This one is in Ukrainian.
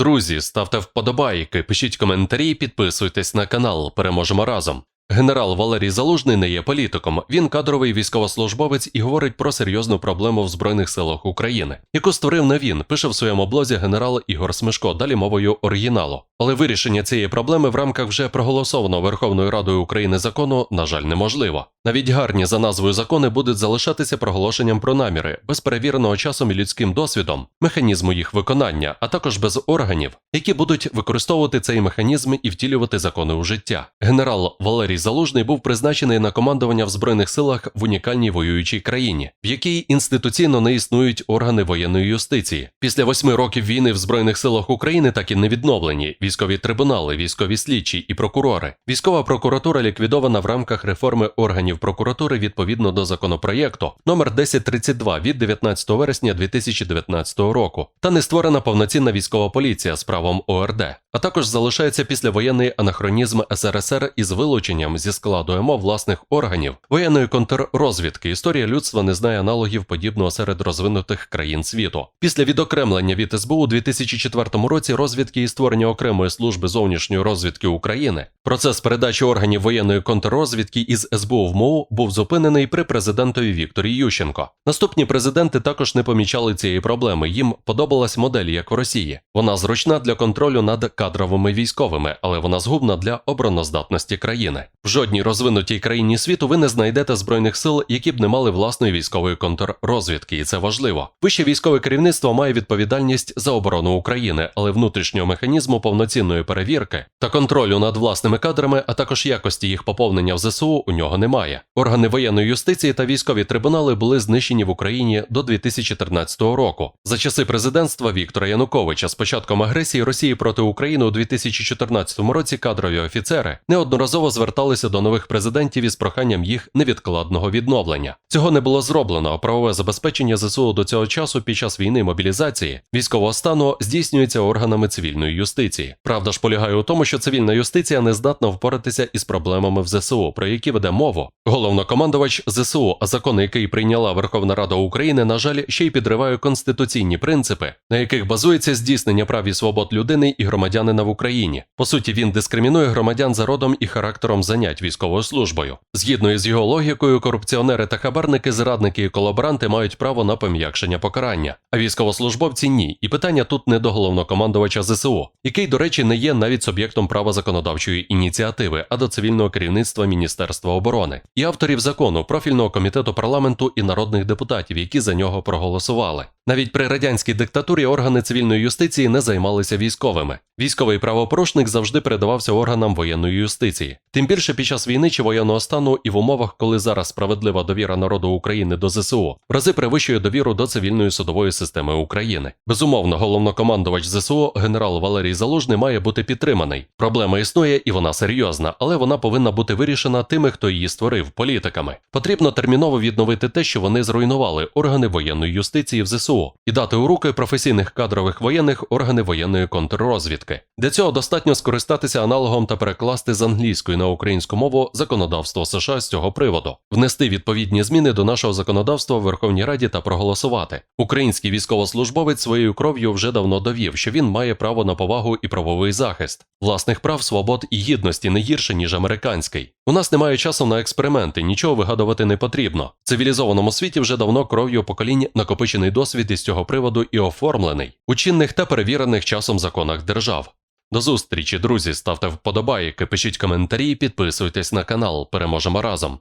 Друзі, ставте вподобайки, пишіть коментарі, підписуйтесь на канал. Переможемо разом. Генерал Валерій Залужний не є політиком. Він кадровий військовослужбовець і говорить про серйозну проблему в Збройних силах України, яку створив не він, пише в своєму блозі генерал Ігор Смешко, далі мовою оригіналу. Але вирішення цієї проблеми в рамках вже проголосованого Верховною Радою України закону, на жаль, неможливо. Навіть гарні за назвою закони будуть залишатися проголошенням про наміри, без перевіреного часом і людським досвідом, механізму їх виконання, а також без органів, які будуть використовувати цей механізм і втілювати закони у життя. Генерал Валерій Залужний був призначений на командування в збройних силах в унікальній воюючій країні, в якій інституційно не існують органи воєнної юстиції. Після восьми років війни в збройних силах України так і не відновлені військові трибунали, військові слідчі і прокурори. Військова прокуратура ліквідована в рамках реформи органів прокуратури відповідно до законопроєкту номер 1032 від 19 вересня 2019 року, та не створена повноцінна військова поліція з правом ОРД. А також залишається післявоєнний анахронізм СРСР із вилученням зі складу МО власних органів воєнної контррозвідки. Історія людства не знає аналогів подібного серед розвинутих країн світу. Після відокремлення від СБУ у 2004 році розвідки і створення окремої служби зовнішньої розвідки України. Процес передачі органів воєнної контррозвідки із СБУ в МОУ був зупинений при президентові Вікторі Ющенко. Наступні президенти також не помічали цієї проблеми. Їм подобалась модель, як в Росії. Вона зручна для контролю над кадровими військовими, але вона згубна для обороноздатності країни. В жодній розвинутій країні світу ви не знайдете збройних сил, які б не мали власної військової контррозвідки, і це важливо. Вище військове керівництво має відповідальність за оборону України, але внутрішнього механізму повноцінної перевірки та контролю над власними кадрами, а також якості їх поповнення в ЗСУ у нього немає. Органи воєнної юстиції та військові трибунали були знищені в Україні до 2014 року. За часи президентства Віктора Януковича з початком агресії Росії проти України у 2014 році кадрові офіцери неодноразово зверталися до нових президентів із проханням їх невідкладного відновлення. Цього не було зроблено. Правове забезпечення ЗСУ до цього часу під час війни мобілізації військового стану здійснюється органами цивільної юстиції. Правда ж полягає у тому, що цивільна юстиція не здатна впоратися із проблемами в ЗСУ, про які веде мову. Головнокомандувач ЗСУ, закон, який прийняла Верховна Рада України, на жаль, ще й підриває конституційні принципи, на яких базується здійснення прав і свобод людини і громадянина в Україні. По суті, він дискримінує громадян за родом і характером занять військовою службою. Згідно із його логікою, корупціонери та хабарники, зрадники і колаборанти мають право на пом'якшення покарання, а військовослужбовці ні. І питання тут не до головнокомандувача ЗСУ, який, до речі, не є навіть суб'єктом права законодавчої ініціативи, а до цивільного керівництва Міністерства оборони і авторів закону, профільного комітету парламенту і народних депутатів, які за нього проголосували. Навіть при радянській диктатурі органи цивільної юстиції не займалися військовими. Військовий правопорушник завжди передавався органам воєнної юстиції. Тим більше під час війни чи воєнного стану і в умовах, коли зараз справедлива довіра народу України до ЗСУ, в рази перевищує довіру до цивільної судової системи України. Безумовно, головнокомандувач ЗСУ генерал Валерій Залужний має бути підтриманий. Проблема існує і вона серйозна, але вона повинна бути вирішена тими, хто її створив, політиками. Потрібно терміново відновити те, що вони зруйнували органи воєнної юстиції в ЗСУ, і дати у руки професійних кадрових воєнних органи воєнної контррозвідки. Для цього достатньо скористатися аналогом та перекласти з англійської на українську мову законодавство США з цього приводу, внести відповідні зміни до нашого законодавства в Верховній Раді та проголосувати. Український військовослужбовець своєю кров'ю вже давно довів, що він має право на повагу і правовий захист, власних прав, свобод і гідності не гірше ніж американський. У нас немає часу на експерименти, нічого вигадувати не потрібно. В цивілізованому світі вже давно кров'ю поколінь накопичений досвід із цього приводу і оформлений у чинних та перевірених часом законах держав. До зустрічі, друзі, ставте вподобайки, пишіть коментарі, підписуйтесь на канал. Переможемо разом.